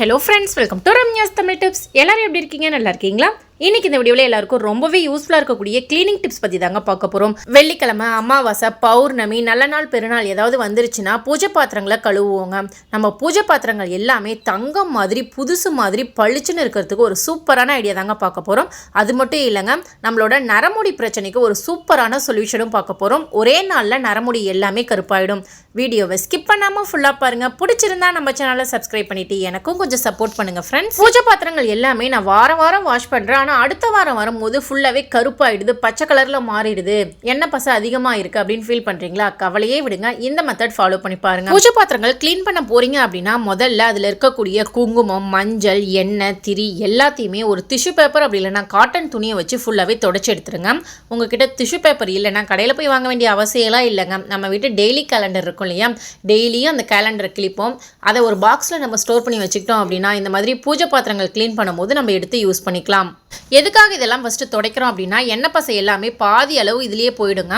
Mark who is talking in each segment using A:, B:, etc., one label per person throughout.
A: hello friends welcome to Ramya's Tamil tips எல்லோரும் எப்படி இருக்கீங்க நல்லா இருக்கீங்களா இன்னைக்கு இந்த வீடியோவில் எல்லாருக்கும் ரொம்பவே யூஸ்ஃபுல்லாக இருக்கக்கூடிய கிளீனிங் டிப்ஸ் பற்றி தாங்க பார்க்க போகிறோம் வெள்ளிக்கிழமை அமாவாசை பௌர்ணமி நல்ல நாள் பெருநாள் ஏதாவது வந்துருச்சுன்னா பூஜை பாத்திரங்களை கழுவுவோங்க நம்ம பூஜை பாத்திரங்கள் எல்லாமே தங்கம் மாதிரி புதுசு மாதிரி பளிச்சுன்னு இருக்கிறதுக்கு ஒரு சூப்பரான ஐடியா தாங்க பார்க்க போகிறோம் அது மட்டும் இல்லைங்க நம்மளோட நரமுடி பிரச்சனைக்கு ஒரு சூப்பரான சொல்யூஷனும் பார்க்க போகிறோம் ஒரே நாளில் நரமுடி எல்லாமே கருப்பாயிடும் வீடியோவை ஸ்கிப் பண்ணாமல் ஃபுல்லாக பாருங்கள் பிடிச்சிருந்தா நம்ம சேனலை சப்ஸ்கிரைப் பண்ணிவிட்டு எனக்கும் கொஞ்சம் சப்போர்ட் பண்ணுங்கள் ஃப்ரெண்ட்ஸ் பூஜை பாத்திரங்கள் எல்லாமே நான் வாரம் வாரம் வாஷ் பண்ணுறேன் ஆனால் அடுத்த வாரம் வரும்போது ஃபுல்லாகவே கருப்பாயிடுது பச்சை கலரில் மாறிடுது என்ன பசை அதிகமாக இருக்குது அப்படின்னு ஃபீல் பண்ணுறீங்களா கவலையே விடுங்க இந்த மெத்தட் ஃபாலோ பண்ணி பாருங்கள் பூஜை பாத்திரங்கள் க்ளீன் பண்ண போகிறீங்க அப்படின்னா முதல்ல அதில் இருக்கக்கூடிய குங்குமம் மஞ்சள் எண்ணெய் திரி எல்லாத்தையுமே ஒரு டிஷ்யூ பேப்பர் அப்படி இல்லைன்னா காட்டன் துணியை வச்சு ஃபுல்லாகவே தொடச்சி எடுத்துருங்க உங்ககிட்ட டிஷ்யூ பேப்பர் இல்லைன்னா கடையில் போய் வாங்க வேண்டிய அவசியம்லாம் இல்லைங்க நம்ம வீட்டு டெய்லி கேலண்டர் இருக்கும் இல்லையா டெய்லியும் அந்த கேலண்டர் கிளிப்போம் அதை ஒரு பாக்ஸில் நம்ம ஸ்டோர் பண்ணி வச்சுக்கிட்டோம் அப்படின்னா இந்த மாதிரி பூஜை பாத்திரங்கள் க்ளீன் பண்ணும்போது நம்ம எடுத்து யூஸ் பண்ணிக்கலாம் எதுக்காக இதெல்லாம் ஃபஸ்ட்டு துடைக்கிறோம் அப்படின்னா எண்ணெய் பசை எல்லாமே பாதி அளவு இதுலேயே போயிடுங்க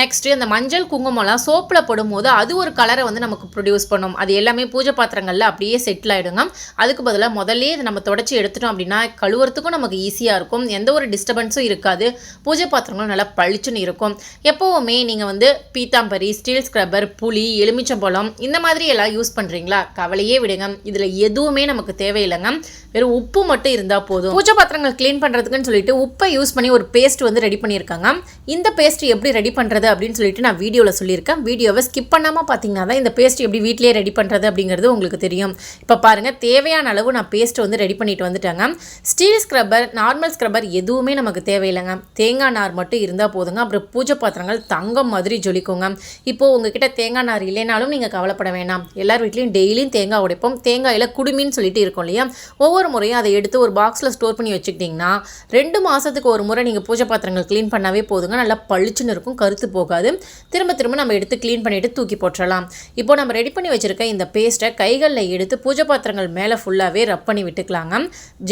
A: நெக்ஸ்ட்டு அந்த மஞ்சள் குங்குமம்லாம் சோப்பில் போடும்போது அது ஒரு கலரை வந்து நமக்கு ப்ரொடியூஸ் பண்ணும் அது எல்லாமே பூஜை பாத்திரங்களில் அப்படியே செட்டில் ஆகிடுங்க அதுக்கு பதிலாக முதல்லே இதை நம்ம தொடச்சி எடுத்துட்டோம் அப்படின்னா கழுவுறதுக்கும் நமக்கு ஈஸியாக இருக்கும் எந்த ஒரு டிஸ்டர்பன்ஸும் இருக்காது பூஜை பாத்திரங்களும் நல்லா பளிச்சுன்னு இருக்கும் எப்போவுமே நீங்கள் வந்து பீத்தாம்பரி ஸ்டீல் ஸ்க்ரப்பர் புளி எலுமிச்சம்பழம் இந்த மாதிரி எல்லாம் யூஸ் பண்ணுறீங்களா கவலையே விடுங்க இதில் எதுவுமே நமக்கு தேவையில்லைங்க வெறும் உப்பு மட்டும் இருந்தால் போதும் பூஜை பாத்திரங்கள் க்ளீன் க்ளீன் பண்ணுறதுக்குன்னு சொல்லிட்டு உப்பை யூஸ் பண்ணி ஒரு பேஸ்ட் வந்து ரெடி பண்ணியிருக்காங்க இந்த பேஸ்ட் எப்படி ரெடி பண்ணுறது அப்படின்னு சொல்லிட்டு நான் வீடியோவில் சொல்லியிருக்கேன் வீடியோவை ஸ்கிப் பண்ணாமல் பார்த்தீங்கன்னா தான் இந்த பேஸ்ட் எப்படி வீட்லேயே ரெடி பண்ணுறது அப்படிங்கிறது உங்களுக்கு தெரியும் இப்போ பாருங்கள் தேவையான அளவு நான் பேஸ்ட்டை வந்து ரெடி பண்ணிட்டு வந்துட்டாங்க ஸ்டீல் ஸ்க்ரப்பர் நார்மல் ஸ்க்ரப்பர் எதுவுமே நமக்கு தேவையில்லைங்க தேங்காய் நார் மட்டும் இருந்தால் போதுங்க அப்புறம் பூஜை பாத்திரங்கள் தங்கம் மாதிரி ஜொலிக்குங்க இப்போது உங்ககிட்ட தேங்காய் நார் இல்லைனாலும் நீங்கள் கவலைப்பட வேணாம் எல்லார் வீட்லேயும் டெய்லியும் தேங்காய் உடைப்போம் தேங்காயில் குடுமின்னு சொல்லிட்டு இருக்கோம் இல்லையா ஒவ்வொரு முறையும் அதை எடுத்து ஒரு பாக்ஸில் ஸ்டோர் பண்ணி வச்சுக்கிட்டிங்கன்னா அப்படின்னா ரெண்டு மாதத்துக்கு ஒரு முறை நீங்கள் பூஜை பாத்திரங்கள் க்ளீன் பண்ணாவே போதுங்க நல்லா பளிச்சுன்னு இருக்கும் கருத்து போகாது திரும்ப திரும்ப நம்ம எடுத்து க்ளீன் பண்ணிவிட்டு தூக்கி போட்டுடலாம் இப்போ நம்ம ரெடி பண்ணி வச்சுருக்க இந்த பேஸ்ட்டை கைகளில் எடுத்து பூஜை பாத்திரங்கள் மேலே ஃபுல்லாகவே ரப் பண்ணி விட்டுக்கலாங்க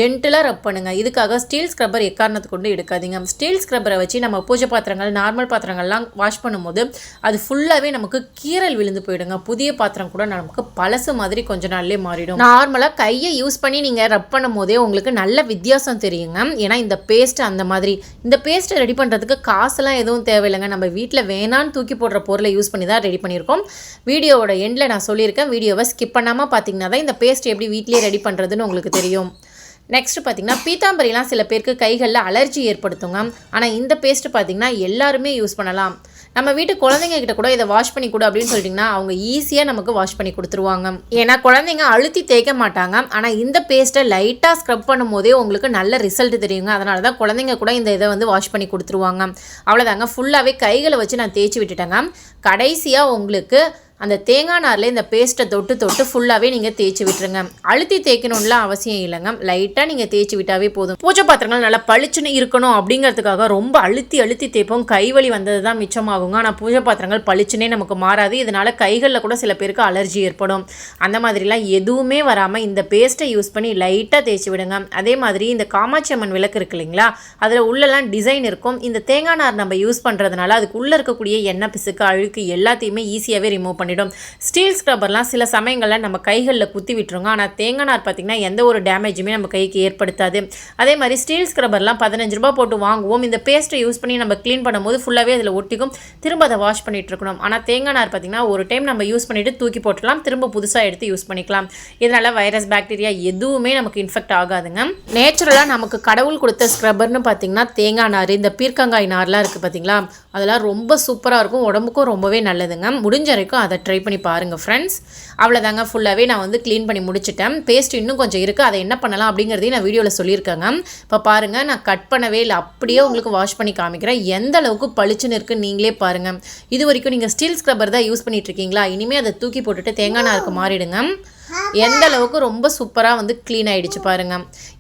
A: ஜென்டிலாக ரப் பண்ணுங்கள் இதுக்காக ஸ்டீல் ஸ்க்ரப்பர் எக்காரணத்தை கொண்டு எடுக்காதீங்க ஸ்டீல் ஸ்க்ரப்பரை வச்சு நம்ம பூஜை பாத்திரங்கள் நார்மல் பாத்திரங்கள்லாம் வாஷ் பண்ணும்போது அது ஃபுல்லாகவே நமக்கு கீரல் விழுந்து போயிடுங்க புதிய பாத்திரம் கூட நமக்கு பழசு மாதிரி கொஞ்ச நாள்லேயே மாறிடும் நார்மலாக கையை யூஸ் பண்ணி நீங்கள் ரப் பண்ணும் போதே உங்களுக்கு நல்ல வித்தியாசம் தெரியுங்க சொல்கிறேன் ஏன்னா இந்த பேஸ்ட்டு அந்த மாதிரி இந்த பேஸ்ட்டை ரெடி பண்ணுறதுக்கு காசுலாம் எதுவும் தேவையில்லைங்க நம்ம வீட்டில் வேணான்னு தூக்கி போடுற பொருளை யூஸ் பண்ணி தான் ரெடி பண்ணியிருக்கோம் வீடியோவோட எண்டில் நான் சொல்லியிருக்கேன் வீடியோவை ஸ்கிப் பண்ணாமல் பார்த்தீங்கன்னா தான் இந்த பேஸ்ட் எப்படி வீட்லேயே ரெடி பண்ணுறதுன்னு உங்களுக்கு தெரியும் நெக்ஸ்ட் பார்த்தீங்கன்னா பீத்தாம்பரிலாம் சில பேருக்கு கைகளில் அலர்ஜி ஏற்படுத்துங்க ஆனால் இந்த பேஸ்ட்டு பார்த்திங்கன்னா எல்லாருமே யூஸ் பண்ணலாம் நம்ம வீட்டு குழந்தைங்க கிட்ட கூட இதை வாஷ் பண்ணி கொடு அப்படின்னு சொல்லிட்டிங்கன்னா அவங்க ஈஸியாக நமக்கு வாஷ் பண்ணி கொடுத்துருவாங்க ஏன்னா குழந்தைங்க அழுத்தி தேய்க்க மாட்டாங்க ஆனால் இந்த பேஸ்ட்டை லைட்டாக ஸ்க்ரப் பண்ணும் போதே உங்களுக்கு நல்ல ரிசல்ட் தெரியுங்க அதனால தான் குழந்தைங்க கூட இந்த இதை வந்து வாஷ் பண்ணி கொடுத்துருவாங்க அவ்வளோதாங்க ஃபுல்லாகவே கைகளை வச்சு நான் தேய்ச்சி விட்டுட்டேங்க கடைசியாக உங்களுக்கு அந்த தேங்காய் நாரில் இந்த பேஸ்ட்டை தொட்டு தொட்டு ஃபுல்லாகவே நீங்கள் தேய்ச்சி விட்டுருங்க அழுத்தி தேய்க்கணும்லாம் அவசியம் இல்லைங்க லைட்டாக நீங்கள் தேய்ச்சி விட்டாவே போதும் பூஜை பாத்திரங்கள் நல்லா பளிச்சுன்னு இருக்கணும் அப்படிங்கிறதுக்காக ரொம்ப அழுத்தி அழுத்தி தேய்ப்போம் கைவழி வந்தது தான் மிச்சமாகுங்க ஆனால் பூஜை பாத்திரங்கள் பளிச்சுனே நமக்கு மாறாது இதனால் கைகளில் கூட சில பேருக்கு அலர்ஜி ஏற்படும் அந்த மாதிரிலாம் எதுவுமே வராமல் இந்த பேஸ்ட்டை யூஸ் பண்ணி லைட்டாக தேய்ச்சி விடுங்க அதே மாதிரி இந்த காமாட்சி அம்மன் விளக்கு இருக்கு இல்லைங்களா அதில் உள்ளலாம் டிசைன் இருக்கும் இந்த தேங்காய் நார் நம்ம யூஸ் பண்ணுறதுனால அதுக்குள்ளே இருக்கக்கூடிய எண்ணெய் பிசுக்கு அழுக்கு எல்லாத்தையுமே ஈஸியாகவே ரிமூவ் பண்ணி பண்ணிடும் ஸ்டீல் ஸ்க்ரப்பர்லாம் சில சமயங்களில் நம்ம கைகளில் குத்தி விட்டுருங்க ஆனால் தேங்காய் நார் பார்த்திங்கன்னா எந்த ஒரு டேமேஜுமே நம்ம கைக்கு ஏற்படுத்தாது அதே மாதிரி ஸ்டீல் ஸ்க்ரப்பர்லாம் பதினஞ்சு ரூபா போட்டு வாங்குவோம் இந்த பேஸ்ட்டை யூஸ் பண்ணி நம்ம க்ளீன் பண்ணும்போது ஃபுல்லாகவே அதில் ஒட்டிக்கும் திரும்ப அதை வாஷ் பண்ணிகிட்டு இருக்கணும் ஆனால் தேங்காய் நார் பார்த்திங்கன்னா ஒரு டைம் நம்ம யூஸ் பண்ணிவிட்டு தூக்கி போட்டுடலாம் திரும்ப புதுசாக எடுத்து யூஸ் பண்ணிக்கலாம் இதனால் வைரஸ் பாக்டீரியா எதுவுமே நமக்கு இன்ஃபெக்ட் ஆகாதுங்க நேச்சுரலாக நமக்கு கடவுள் கொடுத்த ஸ்க்ரப்பர்னு பார்த்தீங்கன்னா தேங்காய் நார் இந்த பீர்க்கங்காய் நார்லாம் இருக்குது பார்த்திங்களா அதெல்லாம் ரொம்ப சூப்பராக இருக்கும் உடம்புக்கும் ரொம்பவே நல்லதுங்க முடிஞ்ச வரைக்கும் அதை ட்ரை பண்ணி பாருங்கள் ஃப்ரெண்ட்ஸ் அவ்வளோதாங்க ஃபுல்லாகவே நான் வந்து க்ளீன் பண்ணி முடிச்சிட்டேன் பேஸ்ட் இன்னும் கொஞ்சம் இருக்குது அதை என்ன பண்ணலாம் அப்படிங்கிறதையும் நான் வீடியோவில் சொல்லியிருக்கேங்க இப்போ பாருங்கள் நான் கட் பண்ணவே இல்லை அப்படியே உங்களுக்கு வாஷ் பண்ணி காமிக்கிறேன் எந்த அளவுக்கு பளிச்சுன்னு இருக்குன்னு நீங்களே பாருங்கள் இது வரைக்கும் நீங்கள் ஸ்டீல் ஸ்க்ரப்பர் தான் யூஸ் பண்ணிகிட்ருக்கீங்களா இனிமேல் அதை தூக்கி போட்டுட்டு தேங்காய் நாருக்கு மாறிடுங்க எந்த அளவுக்கு ரொம்ப சூப்பராக வந்து க்ளீன் ஆகிடுச்சு பாருங்க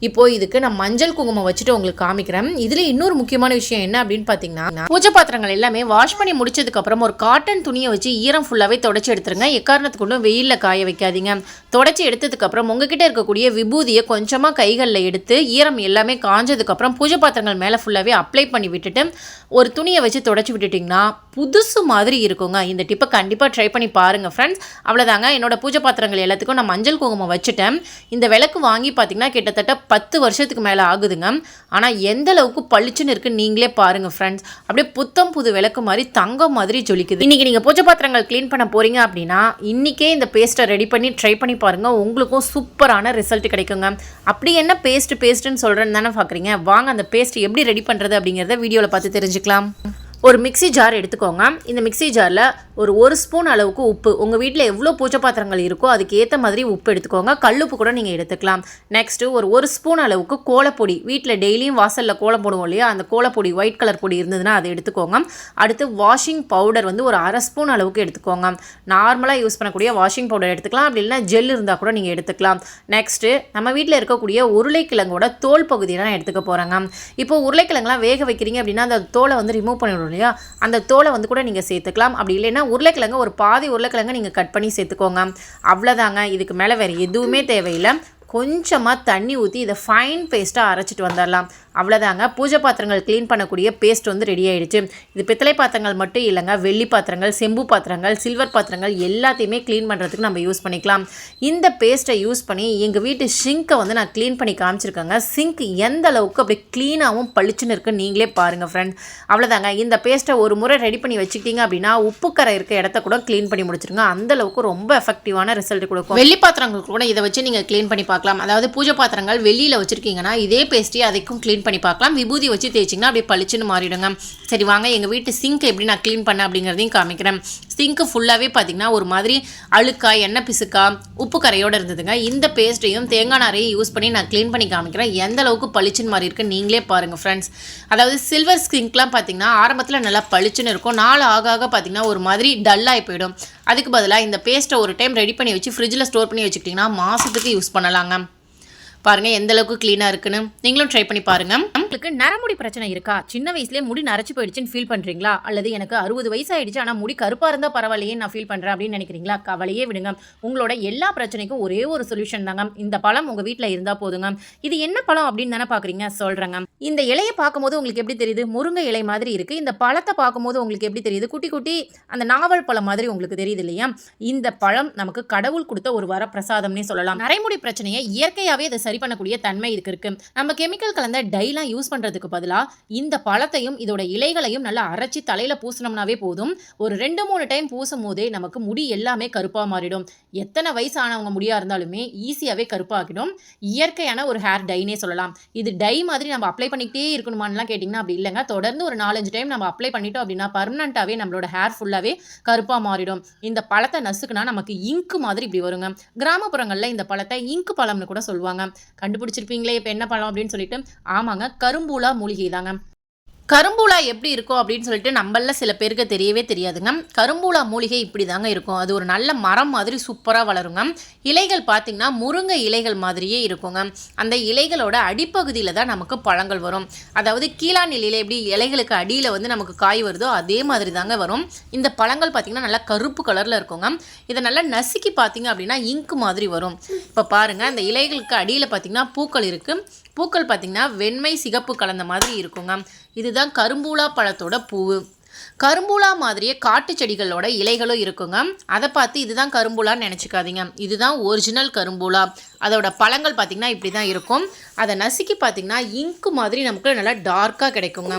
A: இப்போது இதுக்கு நான் மஞ்சள் குங்குமம் வச்சுட்டு உங்களுக்கு காமிக்கிறேன் இதில் இன்னொரு முக்கியமான விஷயம் என்ன அப்படின்னு பார்த்தீங்கன்னா பூஜை பாத்திரங்கள் எல்லாமே வாஷ் பண்ணி முடிச்சதுக்கப்புறம் ஒரு காட்டன் துணியை வச்சு ஈரம் ஃபுல்லாகவே தொடச்சி எடுத்துருங்க எக்காரணத்துக்கு வெயிலில் காய வைக்காதீங்க தொடச்சி எடுத்ததுக்கப்புறம் உங்ககிட்ட இருக்கக்கூடிய விபூதியை கொஞ்சமாக கைகளில் எடுத்து ஈரம் எல்லாமே காஞ்சதுக்கப்புறம் பூஜை பாத்திரங்கள் மேலே ஃபுல்லாகவே அப்ளை பண்ணி விட்டுட்டு ஒரு துணியை வச்சு தொடச்சி விட்டுட்டிங்கன்னா புதுசு மாதிரி இருக்குங்க இந்த டிப்பை கண்டிப்பாக ட்ரை பண்ணி பாருங்கள் ஃப்ரெண்ட்ஸ் அவ்வளோதாங்க என்னோடய பூஜை பாத்திரங்கள் எல்லாத்துக்கும் நான் மஞ்சள் குங்குமம் வச்சுட்டேன் இந்த விளக்கு வாங்கி பார்த்தீங்கன்னா கிட்டத்தட்ட பத்து வருஷத்துக்கு மேலே ஆகுதுங்க ஆனால் எந்த அளவுக்கு பளிச்சுன்னு இருக்குது நீங்களே பாருங்கள் ஃப்ரெண்ட்ஸ் அப்படியே புத்தம் புது விளக்கு மாதிரி தங்கம் மாதிரி ஜொலிக்குது இன்றைக்கி நீங்கள் பூஜை பாத்திரங்கள் க்ளீன் பண்ண போகிறீங்க அப்படின்னா இன்றைக்கே இந்த பேஸ்ட்டை ரெடி பண்ணி ட்ரை பண்ணி பாருங்கள் உங்களுக்கும் சூப்பரான ரிசல்ட் கிடைக்குங்க அப்படி என்ன பேஸ்ட்டு பேஸ்ட்டுன்னு சொல்கிறேன்னு தானே பார்க்குறீங்க வாங்க அந்த பேஸ்ட் எப்படி ரெடி பண்ணுறது அப்படிங்கிறத வீடியோவில் பார்த்து தெரிஞ்சுக்கலாம் ஒரு மிக்சி ஜார் எடுத்துக்கோங்க இந்த மிக்சி ஜாரில் ஒரு ஒரு ஸ்பூன் அளவுக்கு உப்பு உங்கள் வீட்டில் எவ்வளோ பூஜை பாத்திரங்கள் இருக்கோ அதுக்கு ஏற்ற மாதிரி உப்பு எடுத்துக்கோங்க கல்லுப்பு கூட நீங்கள் எடுத்துக்கலாம் நெக்ஸ்ட்டு ஒரு ஒரு ஸ்பூன் அளவுக்கு கோலப்பொடி வீட்டில் டெய்லியும் வாசலில் கோலம் போடுவோம் இல்லையா அந்த கோலப்பொடி ஒயிட் கலர் பொடி இருந்ததுன்னா அதை எடுத்துக்கோங்க அடுத்து வாஷிங் பவுடர் வந்து ஒரு அரை ஸ்பூன் அளவுக்கு எடுத்துக்கோங்க நார்மலாக யூஸ் பண்ணக்கூடிய வாஷிங் பவுடர் எடுத்துக்கலாம் அப்படி இல்லைனா ஜெல் இருந்தால் கூட நீங்கள் எடுத்துக்கலாம் நெக்ஸ்ட்டு நம்ம வீட்டில் இருக்கக்கூடிய உருளைக்கிழங்கோட தோல் பகுதியை நான் எடுத்துக்க போகிறேங்க இப்போ உருளைக்கிழங்குலாம் வேக வைக்கிறீங்க அப்படின்னா அந்த தோலை வந்து ரிமூவ் பண்ணிவிடும் இல்லையா அந்த தோலை வந்து கூட நீங்கள் சேர்த்துக்கலாம் அப்படி இல்லைன்னா உருளைக்கிழங்கு ஒரு பாதி உருளைக்கிழங்கு நீங்கள் கட் பண்ணி சேர்த்துக்கோங்க அவ்வளோதாங்க இதுக்கு மேலே வேறு எதுவுமே தேவையில்லை கொஞ்சமாக தண்ணி ஊற்றி இதை ஃபைன் பேஸ்ட்டாக அரைச்சிட்டு வந்துடலாம் அவ்வளோதாங்க பூஜை பாத்திரங்கள் க்ளீன் பண்ணக்கூடிய பேஸ்ட் வந்து ரெடி ஆகிடுச்சு இது பித்தளை பாத்திரங்கள் மட்டும் இல்லைங்க வெள்ளி பாத்திரங்கள் செம்பு பாத்திரங்கள் சில்வர் பாத்திரங்கள் எல்லாத்தையுமே க்ளீன் பண்ணுறதுக்கு நம்ம யூஸ் பண்ணிக்கலாம் இந்த பேஸ்ட்டை யூஸ் பண்ணி எங்கள் வீட்டு சிங்க்கை வந்து நான் க்ளீன் பண்ணி காமிச்சிருக்கேங்க சிங்க் எந்த அளவுக்கு அப்படி க்ளீனாகவும் பளிச்சுன்னு இருக்குன்னு நீங்களே பாருங்கள் ஃப்ரெண்ட் அவ்வளோதாங்க இந்த பேஸ்ட்டை ஒரு முறை ரெடி பண்ணி வச்சுக்கிட்டீங்க அப்படின்னா உப்பு கரை இருக்க இடத்த கூட க்ளீன் பண்ணி முடிச்சிருங்க அந்தளவுக்கு ரொம்ப எஃபெக்டிவான ரிசல்ட் கொடுக்கும் வெள்ளி பாத்திரங்கள் கூட இதை வச்சு நீங்கள் க்ளீன் பண்ணி பார்க்கலாம் அதாவது பூஜை பாத்திரங்கள் வெளியில் வச்சுருக்கீங்கன்னா இதே பேஸ்ட்டையே அதுக்கும் க்ளீன் க்ளீன் பண்ணி பார்க்கலாம் விபூதி வச்சு தேய்ச்சிங்கன்னா அப்படியே பளிச்சுன்னு மாறிடுங்க சரி வாங்க எங்கள் வீட்டு சிங்க் எப்படி நான் க்ளீன் பண்ணேன் அப்படிங்கிறதையும் காமிக்கிறேன் சிங்க்கு ஃபுல்லாகவே பார்த்திங்கன்னா ஒரு மாதிரி அழுக்கா எண்ணெய் பிசுக்கா உப்பு கரையோடு இருந்ததுங்க இந்த பேஸ்ட்டையும் தேங்காய் நாரையும் யூஸ் பண்ணி நான் க்ளீன் பண்ணி காமிக்கிறேன் எந்த அளவுக்கு பளிச்சுன்னு மாதிரி இருக்குது நீங்களே பாருங்கள் ஃப்ரெண்ட்ஸ் அதாவது சில்வர் ஸ்கிங்க்லாம் பார்த்திங்கன்னா ஆரம்பத்தில் நல்லா பளிச்சுன்னு இருக்கும் நாள் ஆக ஆக பார்த்திங்கன்னா ஒரு மாதிரி டல்லாகி போயிடும் அதுக்கு பதிலாக இந்த பேஸ்ட்டை ஒரு டைம் ரெடி பண்ணி வச்சு ஃப்ரிட்ஜில் ஸ்டோர் பண்ணி வச்சுக்கிட்டிங்கன்னா மாதத்துக்கு யூஸ் பண்ணலாங்க பாருங்கள் எந்தளவுக்கு க்ளீனாக இருக்குன்னு நீங்களும் ட்ரை பண்ணி பாருங்கள் உங்களுக்கு நரமுடி பிரச்சனை இருக்கா சின்ன வயசுலேயே முடி நரைச்சி போயிடுச்சுன்னு ஃபீல் பண்ணுறீங்களா அல்லது எனக்கு அறுபது வயசாகிடுச்சு ஆனால் முடி கருப்பாக இருந்தால் பரவாயில்லையே நான் ஃபீல் பண்ணுறேன் அப்படின்னு நினைக்கிறீங்களா கவலையே விடுங்க உங்களோட எல்லா பிரச்சனைக்கும் ஒரே ஒரு சொல்யூஷன் தாங்க இந்த பழம் உங்கள் வீட்டில் இருந்தால் போதுங்க இது என்ன பழம் அப்படின்னு தானே பார்க்குறீங்க சொல்கிறேங்க இந்த இலையை பார்க்கும்போது உங்களுக்கு எப்படி தெரியுது முருங்கை இலை மாதிரி இருக்குது இந்த பழத்தை பார்க்கும்போது உங்களுக்கு எப்படி தெரியுது குட்டி குட்டி அந்த நாவல் பழம் மாதிரி உங்களுக்கு தெரியுது இல்லையா இந்த பழம் நமக்கு கடவுள் கொடுத்த ஒரு வர பிரசாதம்னே சொல்லலாம் நரைமுடி பிரச்சனையை இயற்கையாகவே இதை சரி பண்ணக்கூடிய தன்மை இதுக்கு இருக்கு நம்ம கெமிக்கல் கலந்த டைலாம் யூஸ் பண்ணுறதுக்கு பதிலாக இந்த பழத்தையும் இதோட இலைகளையும் நல்லா அரைச்சி தலையில் பூசினோம்னாவே போதும் ஒரு ரெண்டு மூணு டைம் பூசும் போதே நமக்கு முடி எல்லாமே கருப்பாக மாறிடும் எத்தனை வயசானவங்க முடியா முடியாக இருந்தாலுமே ஈஸியாகவே கருப்பாகிடும் இயற்கையான ஒரு ஹேர் டைனே சொல்லலாம் இது டை மாதிரி நம்ம அப்ளை பண்ணிக்கிட்டே இருக்கணுமான்லாம் கேட்டிங்கன்னா அப்படி இல்லைங்க தொடர்ந்து ஒரு நாலஞ்சு டைம் நம்ம அப்ளை பண்ணிட்டோம் அப்படின்னா பர்மனண்ட்டாகவே நம்மளோட ஹேர் ஃபுல்லாகவே கருப்பாக மாறிடும் இந்த பழத்தை நசுக்குனா நமக்கு இங்கு மாதிரி இப்படி வருங்க கிராமப்புறங்களில் இந்த பழத்தை இங்கு பழம்னு கூட சொல்லுவாங்க கண்டுபிடிச்சிருப்பீங்களே இப்போ என்ன பண்ணலாம் அப்படின்னு சொல்லிட்டு ஆமாங்க கரும்பூலா மூலிகை தாங்க கரும்பூலா எப்படி இருக்கும் அப்படின்னு சொல்லிட்டு நம்மள சில பேருக்கு தெரியவே தெரியாதுங்க கரும்பூலா மூலிகை இப்படி தாங்க இருக்கும் அது ஒரு நல்ல மரம் மாதிரி சூப்பராக வளருங்க இலைகள் பார்த்திங்கன்னா முருங்கை இலைகள் மாதிரியே இருக்குங்க அந்த இலைகளோட அடிப்பகுதியில் தான் நமக்கு பழங்கள் வரும் அதாவது கீழா நிலையில் எப்படி இலைகளுக்கு அடியில் வந்து நமக்கு காய் வருதோ அதே மாதிரி தாங்க வரும் இந்த பழங்கள் பார்த்திங்கன்னா நல்லா கருப்பு கலரில் இருக்குங்க இதை நல்லா நசுக்கி பார்த்திங்க அப்படின்னா இங்கு மாதிரி வரும் இப்போ பாருங்கள் அந்த இலைகளுக்கு அடியில் பார்த்திங்கன்னா பூக்கள் இருக்குது பூக்கள் பார்த்திங்கன்னா வெண்மை சிகப்பு கலந்த மாதிரி இருக்குங்க இதுதான் கரும்பூலா பழத்தோட பூவு கரும்பூலா மாதிரியே காட்டு செடிகளோட இலைகளும் இருக்குங்க அதை பார்த்து இதுதான் கரும்பூலான்னு நினச்சிக்காதீங்க இதுதான் ஒரிஜினல் கரும்பூலா அதோட பழங்கள் பார்த்திங்கன்னா இப்படி தான் இருக்கும் அதை நசுக்கி பார்த்திங்கன்னா இங்கு மாதிரி நமக்கு நல்லா டார்க்காக கிடைக்குங்க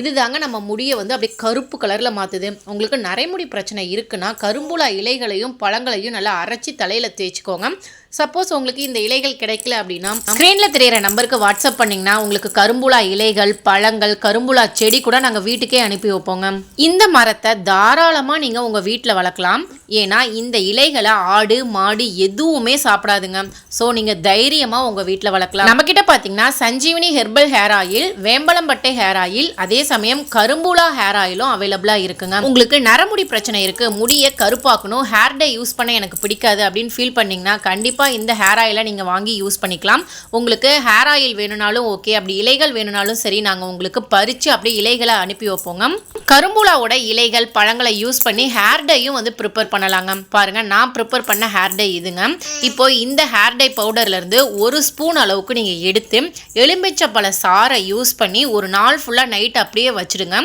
A: இது தாங்க நம்ம முடியை வந்து அப்படியே கருப்பு கலரில் மாற்றுது உங்களுக்கு நரைமுடி பிரச்சனை இருக்குன்னா கரும்புலா இலைகளையும் பழங்களையும் நல்லா அரைச்சி தலையில் தேய்ச்சிக்கோங்க சப்போஸ் உங்களுக்கு இந்த இலைகள் கிடைக்கல அப்படின்னா ஸ்க்ரீனில் தெரியிற நம்பருக்கு வாட்ஸ்அப் பண்ணிங்கன்னா உங்களுக்கு கரும்புலா இலைகள் பழங்கள் கரும்புலா செடி கூட நாங்கள் வீட்டுக்கே அனுப்பி வைப்போங்க இந்த மரத்தை தாராளமாக நீங்கள் உங்கள் வீட்டில் வளர்க்கலாம் ஏன்னா இந்த இலைகளை ஆடு மாடு எதுவுமே சாப்பிடாதுங்க ஸோ நீங்கள் தைரியமாக உங்கள் வீட்டில் வளர்க்கலாம் நம்மக்கிட்ட பார்த்தீங்கன்னா சஞ்சீவினி ஹெர்பல் ஹேர் ஆயில் வேம்பளம்பட்டை ஹேர் ஆயில் அதே சமயம் கரும்புலா ஹேர் ஆயிலும் அவைலபிளாக இருக்குங்க உங்களுக்கு நரமுடி பிரச்சனை இருக்குது முடியை கருப்பாக்கணும் ஹேர் டே யூஸ் பண்ண எனக்கு பிடிக்காது அப்படின்னு ஃபீல் பண்ணிங்கன்னா கண்டிப்பாக கண்டிப்பாக இந்த ஹேர் ஆயிலை நீங்கள் வாங்கி யூஸ் பண்ணிக்கலாம் உங்களுக்கு ஹேர் ஆயில் வேணும்னாலும் ஓகே அப்படி இலைகள் வேணும்னாலும் சரி நாங்கள் உங்களுக்கு பறித்து அப்படியே இலைகளை அனுப்பி வைப்போங்க கரும்புலாவோட இலைகள் பழங்களை யூஸ் பண்ணி ஹேர் டையும் வந்து ப்ரிப்பேர் பண்ணலாங்க பாருங்கள் நான் ப்ரிப்பேர் பண்ண ஹேர் டை இதுங்க இப்போ இந்த ஹேர் டை பவுடர்லேருந்து ஒரு ஸ்பூன் அளவுக்கு நீங்கள் எடுத்து எலும்பிச்சப்பழ சாரை யூஸ் பண்ணி ஒரு நாள் ஃபுல்லாக நைட் அப்படியே வச்சுடுங்க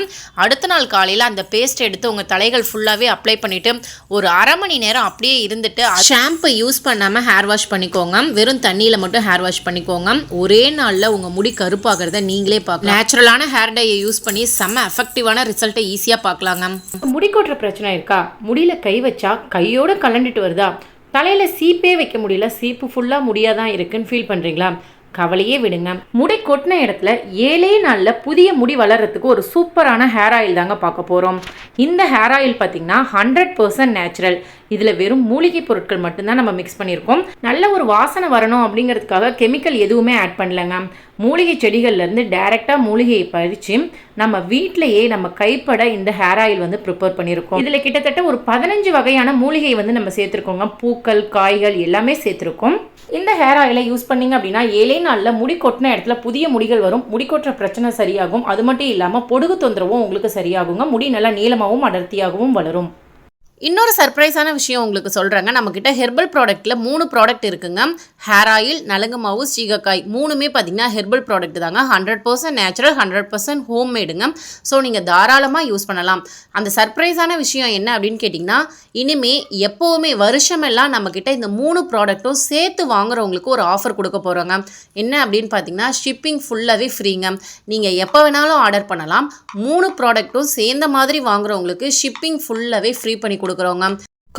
A: அடுத்த நாள் காலையில் அந்த பேஸ்ட் எடுத்து உங்கள் தலைகள் ஃபுல்லாகவே அப்ளை பண்ணிவிட்டு ஒரு அரை மணி நேரம் அப்படியே இருந்துட்டு ஷாம்பு யூஸ் பண்ணாமல் ஹேர் ஹேர் வாஷ் பண்ணிக்கோங்க வெறும் தண்ணியில் மட்டும் ஹேர் வாஷ் பண்ணிக்கோங்க ஒரே நாளில் உங்கள் முடி கருப்பாகிறத நீங்களே பார்க்கலாம் நேச்சுரலான ஹேர் டையை யூஸ் பண்ணி செம்ம எஃபெக்டிவான ரிசல்ட்டை ஈஸியாக பார்க்கலாங்க முடி கொட்டுற பிரச்சனை இருக்கா முடியில் கை வச்சா கையோடு கலண்டுட்டு வருதா தலையில் சீப்பே வைக்க முடியல சீப்பு ஃபுல்லாக முடியாதான் இருக்குன்னு ஃபீல் பண்ணுறீங்களா கவலையே விடுங்க முடி கொட்டின இடத்துல ஏழே நாளில் புதிய முடி வளர்கிறதுக்கு ஒரு சூப்பரான ஹேர் ஆயில் தாங்க பார்க்க போகிறோம் இந்த ஹேர் ஆயில் பார்த்தீங்கன்னா ஹண்ட்ரட் பர்சன்ட் நேச்சுரல் இதில் வெறும் மூலிகை பொருட்கள் மட்டும்தான் நம்ம மிக்ஸ் பண்ணியிருக்கோம் நல்ல ஒரு வாசனை வரணும் அப்படிங்கிறதுக்காக கெமிக்கல் எதுவுமே ஆட் பண்ணலங்க மூலிகை செடிகள்லேருந்து டைரெக்டாக மூலிகையை பறித்து நம்ம வீட்டிலையே நம்ம கைப்பட இந்த ஹேர் ஆயில் வந்து ப்ரிப்பேர் பண்ணியிருக்கோம் இதில் கிட்டத்தட்ட ஒரு பதினஞ்சு வகையான மூலிகை வந்து நம்ம சேர்த்துருக்கோங்க பூக்கள் காய்கள் எல்லாமே சேர்த்துருக்கோம் இந்த ஹேர் ஆயிலை யூஸ் பண்ணிங்க அப்படின்னா ஏழே நாளில் முடி கொட்டின இடத்துல புதிய முடிகள் வரும் முடி கொட்டுற பிரச்சனை சரியாகும் அது மட்டும் இல்லாமல் பொடுகு தொந்தரவும் உங்களுக்கு சரியாகுங்க முடி நல்லா நீளமாகவும் அடர்த்தியாகவும் வளரும் இன்னொரு சர்ப்ரைஸான விஷயம் உங்களுக்கு சொல்கிறேங்க நம்மக்கிட்ட ஹெர்பல் ப்ராடக்ட்டில் மூணு ப்ராடக்ட் இருக்குங்க ஹேர் ஆயில் நலங்கு மாவு சீகக்காய் மூணுமே பார்த்திங்கன்னா ஹெர்பல் ப்ராடக்ட் தாங்க hundred percent natural hundred percent home மேடுங்க ஸோ நீங்கள் தாராளமாக யூஸ் பண்ணலாம் அந்த சர்ப்ரைஸான விஷயம் என்ன அப்படின்னு கேட்டிங்கன்னா இனிமேல் எப்போவுமே வருஷமெல்லாம் நம்மக்கிட்ட இந்த மூணு ப்ராடக்ட்டும் சேர்த்து வாங்குறவங்களுக்கு ஒரு ஆஃபர் கொடுக்க போகிறோங்க என்ன அப்படின்னு பார்த்தீங்கன்னா ஷிப்பிங் ஃபுல்லாகவே ஃப்ரீங்க நீங்கள் எப்போ வேணாலும் ஆர்டர் பண்ணலாம் மூணு ப்ராடக்ட்டும் சேர்ந்த மாதிரி வாங்குறவங்களுக்கு ஷிப்பிங் ஃபுல்லாகவே ஃப்ரீ பண்ணி கொடுக்குறோங்க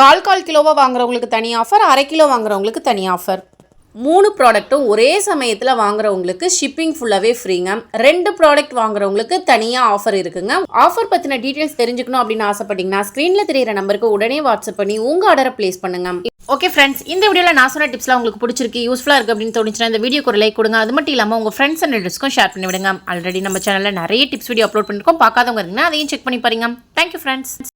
A: கால் கால் கிலோவாக வாங்குறவங்களுக்கு தனி ஆஃபர் அரை கிலோ வாங்குறவங்களுக்கு தனி ஆஃபர் மூணு ப்ராடக்ட்டும் ஒரே சமயத்தில் வாங்குறவங்களுக்கு ஷிப்பிங் ஃபுல்லாகவே ஃப்ரீங்க ரெண்டு ப்ராடக்ட் வாங்குறவங்களுக்கு தனியாக ஆஃபர் இருக்குங்க ஆஃபர் பற்றின டீட்டெயில்ஸ் தெரிஞ்சுக்கணும் அப்படின்னு ஆசைப்பட்டீங்கன்னா ஸ்க்ரீனில் தெரியிற நம்பருக்கு உடனே வாட்ஸ்அப் பண்ணி உங்கள் ஆர்டரை ப்ளேஸ் பண்ணுங்க ஓகே ஃப்ரெண்ட்ஸ் இந்த வீடியோவில் நான் சொன்ன டிப்ஸ்லாம் உங்களுக்கு பிடிச்சிருக்கு யூஸ்ஃபுல்லாக இருக்குது அப்படின்னு தோணுச்சுன்னா இந்த வீடியோக்கு ஒரு லைக் கொடுங்க அது மட்டும் இல்லாமல் உங்கள் ஃப்ரெண்ட்ஸ் அண்ட் ரிலேட்டிவ்ஸ்க்கும் ஷேர் பண்ணி விடுங்க ஆல்ரெடி நம்ம சேனலில் நிறைய டிப்ஸ் வீடியோ அப்லோட் பண்ணிருக்கோம் பார்க்காதவங்க இருந்தீங்கன்னா அதையும் செக் பண்ணி பாருங்க தேங்க்யூ ஃப்ரெண்ட்ஸ்